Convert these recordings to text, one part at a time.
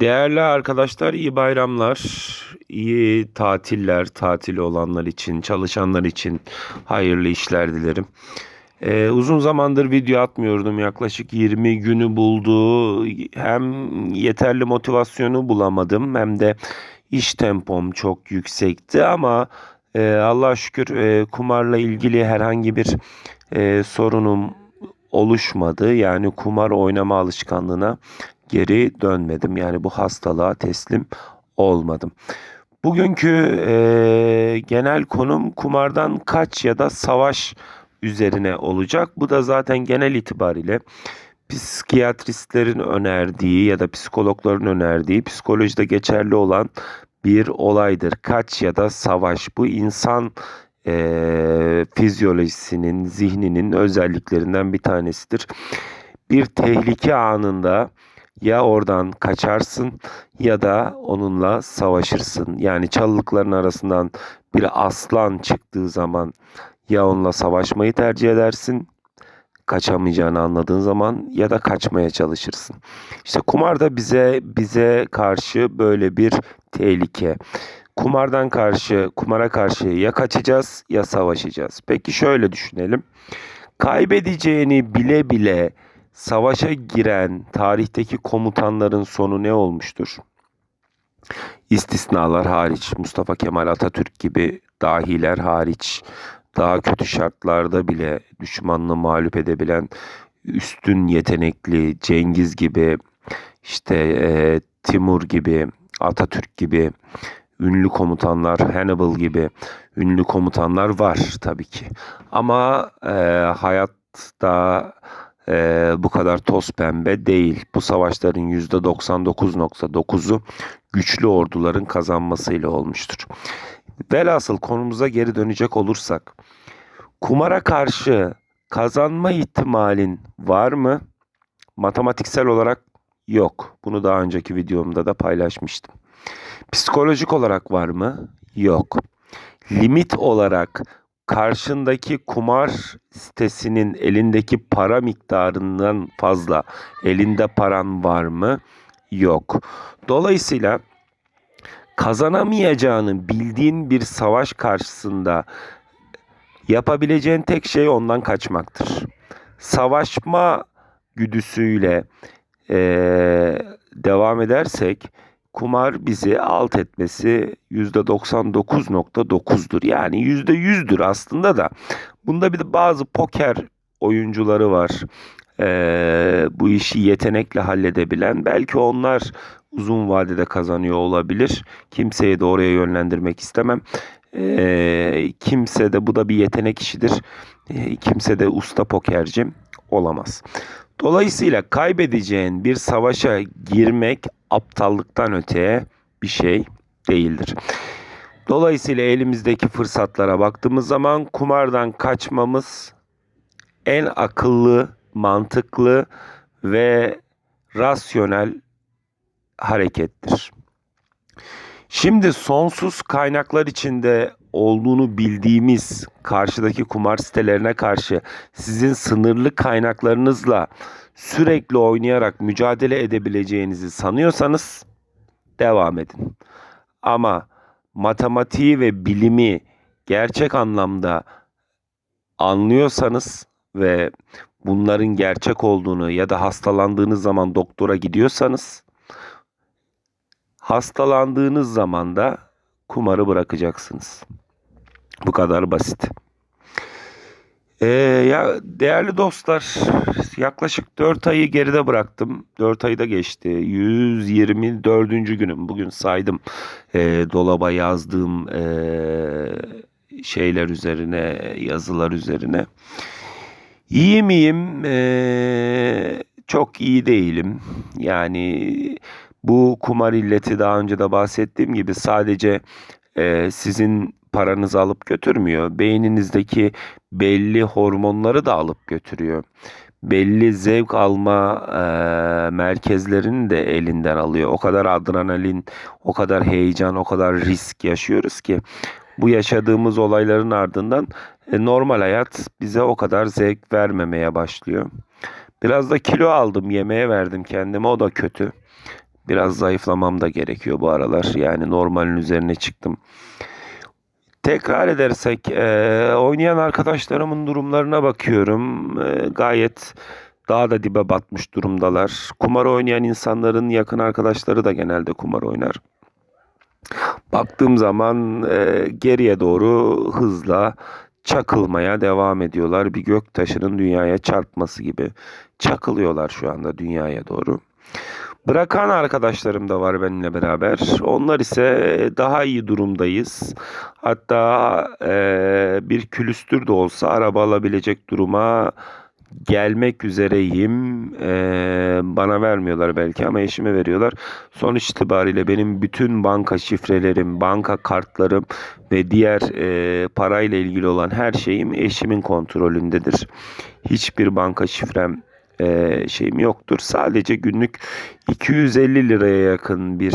Değerli arkadaşlar iyi bayramlar, iyi tatiller, tatili olanlar için, çalışanlar için hayırlı işler dilerim. Ee, uzun zamandır video atmıyordum. Yaklaşık 20 günü buldu. Hem yeterli motivasyonu bulamadım hem de iş tempom çok yüksekti ama e, Allah'a şükür e, kumarla ilgili herhangi bir e, sorunum oluşmadı. Yani kumar oynama alışkanlığına geri dönmedim. Yani bu hastalığa teslim olmadım. Bugünkü e, genel konum kumardan kaç ya da savaş üzerine olacak. Bu da zaten genel itibariyle psikiyatristlerin önerdiği ya da psikologların önerdiği psikolojide geçerli olan bir olaydır. Kaç ya da savaş bu insan e, fizyolojisinin, zihninin özelliklerinden bir tanesidir. Bir tehlike anında ya oradan kaçarsın ya da onunla savaşırsın. Yani çalılıkların arasından bir aslan çıktığı zaman ya onunla savaşmayı tercih edersin kaçamayacağını anladığın zaman ya da kaçmaya çalışırsın. İşte kumar da bize bize karşı böyle bir tehlike. Kumardan karşı, kumara karşı ya kaçacağız ya savaşacağız. Peki şöyle düşünelim. Kaybedeceğini bile bile savaşa giren tarihteki komutanların sonu ne olmuştur? İstisnalar hariç, Mustafa Kemal Atatürk gibi dahiler hariç, daha kötü şartlarda bile düşmanını mağlup edebilen üstün yetenekli Cengiz gibi, işte e, Timur gibi, Atatürk gibi ünlü komutanlar, Hannibal gibi ünlü komutanlar var tabii ki. Ama e, hayatta e, bu kadar toz pembe değil. Bu savaşların %99.9'u güçlü orduların kazanmasıyla olmuştur. Velhasıl konumuza geri dönecek olursak, kumara karşı kazanma ihtimalin var mı? Matematiksel olarak yok. Bunu daha önceki videomda da paylaşmıştım. Psikolojik olarak var mı? Yok. Limit olarak karşındaki kumar sitesinin elindeki para miktarından fazla elinde paran var mı? Yok. Dolayısıyla kazanamayacağını bildiğin bir savaş karşısında yapabileceğin tek şey ondan kaçmaktır. Savaşma güdüsüyle ee, devam edersek kumar bizi alt etmesi %99.9'dur. Yani %100'dür aslında da. Bunda bir de bazı poker oyuncuları var. Ee, bu işi yetenekle halledebilen. Belki onlar uzun vadede kazanıyor olabilir. Kimseyi de oraya yönlendirmek istemem. Ee, kimse de bu da bir yetenek işidir. Ee, kimse de usta pokerci olamaz. Dolayısıyla kaybedeceğin bir savaşa girmek aptallıktan öteye bir şey değildir. Dolayısıyla elimizdeki fırsatlara baktığımız zaman kumardan kaçmamız en akıllı, mantıklı ve rasyonel harekettir. Şimdi sonsuz kaynaklar içinde olduğunu bildiğimiz karşıdaki kumar sitelerine karşı sizin sınırlı kaynaklarınızla sürekli oynayarak mücadele edebileceğinizi sanıyorsanız devam edin. Ama matematiği ve bilimi gerçek anlamda anlıyorsanız ve bunların gerçek olduğunu ya da hastalandığınız zaman doktora gidiyorsanız hastalandığınız zaman da kumarı bırakacaksınız. Bu kadar basit. Ee, ya değerli dostlar yaklaşık 4 ayı geride bıraktım. 4 ayı da geçti. 124. günüm. Bugün saydım e, dolaba yazdığım e, şeyler üzerine, yazılar üzerine. İyi miyim? E, çok iyi değilim. Yani bu kumar illeti daha önce de bahsettiğim gibi sadece e, sizin paranızı alıp götürmüyor. Beyninizdeki belli hormonları da alıp götürüyor. Belli zevk alma e, merkezlerini de elinden alıyor. O kadar adrenalin, o kadar heyecan, o kadar risk yaşıyoruz ki bu yaşadığımız olayların ardından e, normal hayat bize o kadar zevk vermemeye başlıyor. Biraz da kilo aldım, yemeğe verdim kendime. O da kötü. Biraz zayıflamam da gerekiyor bu aralar. Yani normalin üzerine çıktım. Tekrar edersek e, oynayan arkadaşlarımın durumlarına bakıyorum. E, gayet daha da dibe batmış durumdalar. Kumar oynayan insanların yakın arkadaşları da genelde kumar oynar. Baktığım zaman e, geriye doğru hızla çakılmaya devam ediyorlar. Bir gök taşının dünyaya çarpması gibi çakılıyorlar şu anda dünyaya doğru. Bırakan arkadaşlarım da var benimle beraber. Onlar ise daha iyi durumdayız. Hatta e, bir külüstür de olsa araba alabilecek duruma gelmek üzereyim. E, bana vermiyorlar belki ama eşime veriyorlar. Sonuç itibariyle benim bütün banka şifrelerim, banka kartlarım ve diğer e, parayla ilgili olan her şeyim eşimin kontrolündedir. Hiçbir banka şifrem e, şeyim yoktur. Sadece günlük 250 liraya yakın bir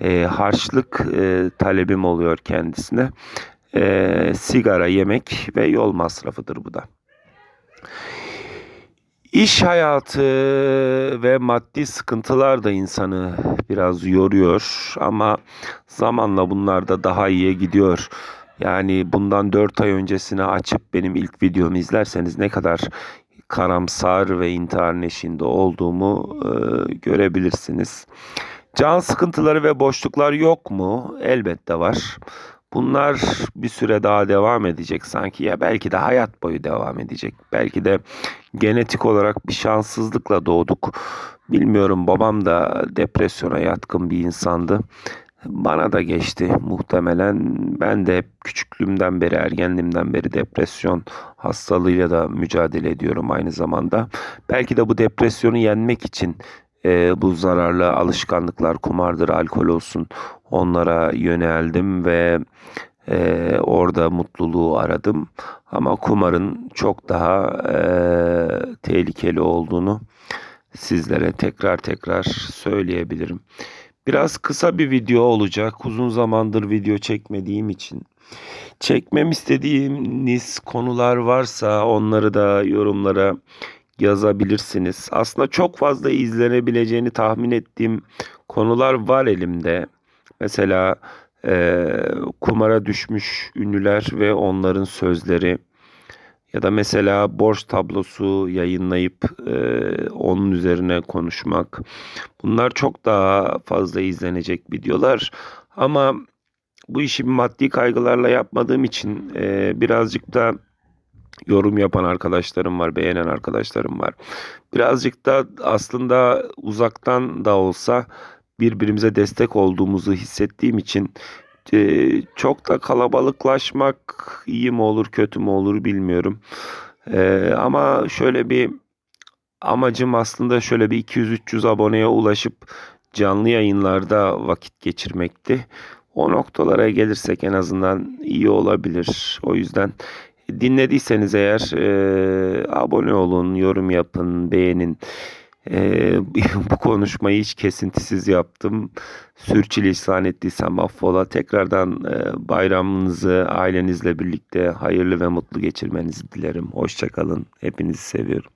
e, harçlık e, talebim oluyor kendisine. E, sigara, yemek ve yol masrafıdır bu da. İş hayatı ve maddi sıkıntılar da insanı biraz yoruyor ama zamanla bunlar da daha iyiye gidiyor. Yani bundan 4 ay öncesine açıp benim ilk videomu izlerseniz ne kadar karamsar ve intihar neşinde olduğumu e, görebilirsiniz. Can sıkıntıları ve boşluklar yok mu? Elbette var. Bunlar bir süre daha devam edecek sanki ya belki de hayat boyu devam edecek. Belki de genetik olarak bir şanssızlıkla doğduk. Bilmiyorum babam da depresyona yatkın bir insandı. Bana da geçti muhtemelen. Ben de hep küçüklüğümden beri, ergenliğimden beri depresyon hastalığıyla da mücadele ediyorum aynı zamanda. Belki de bu depresyonu yenmek için e, bu zararlı alışkanlıklar, kumardır, alkol olsun onlara yöneldim ve e, orada mutluluğu aradım. Ama kumarın çok daha e, tehlikeli olduğunu sizlere tekrar tekrar söyleyebilirim. Biraz kısa bir video olacak. Uzun zamandır video çekmediğim için. Çekmem istediğiniz konular varsa onları da yorumlara yazabilirsiniz. Aslında çok fazla izlenebileceğini tahmin ettiğim konular var elimde. Mesela e, kumara düşmüş ünlüler ve onların sözleri ya da mesela borç tablosu yayınlayıp e, onun üzerine konuşmak. Bunlar çok daha fazla izlenecek videolar ama bu işi maddi kaygılarla yapmadığım için e, birazcık da yorum yapan arkadaşlarım var, beğenen arkadaşlarım var. Birazcık da aslında uzaktan da olsa birbirimize destek olduğumuzu hissettiğim için e, çok da kalabalıklaşmak iyi mi olur kötü mü olur bilmiyorum. E, ama şöyle bir amacım aslında şöyle bir 200-300 aboneye ulaşıp canlı yayınlarda vakit geçirmekti. O noktalara gelirsek en azından iyi olabilir. O yüzden dinlediyseniz eğer e, abone olun, yorum yapın, beğenin. Ee, bu konuşmayı hiç kesintisiz yaptım. Sürçülisan ettiysem affola. Tekrardan e, bayramınızı ailenizle birlikte hayırlı ve mutlu geçirmenizi dilerim. Hoşçakalın. Hepinizi seviyorum.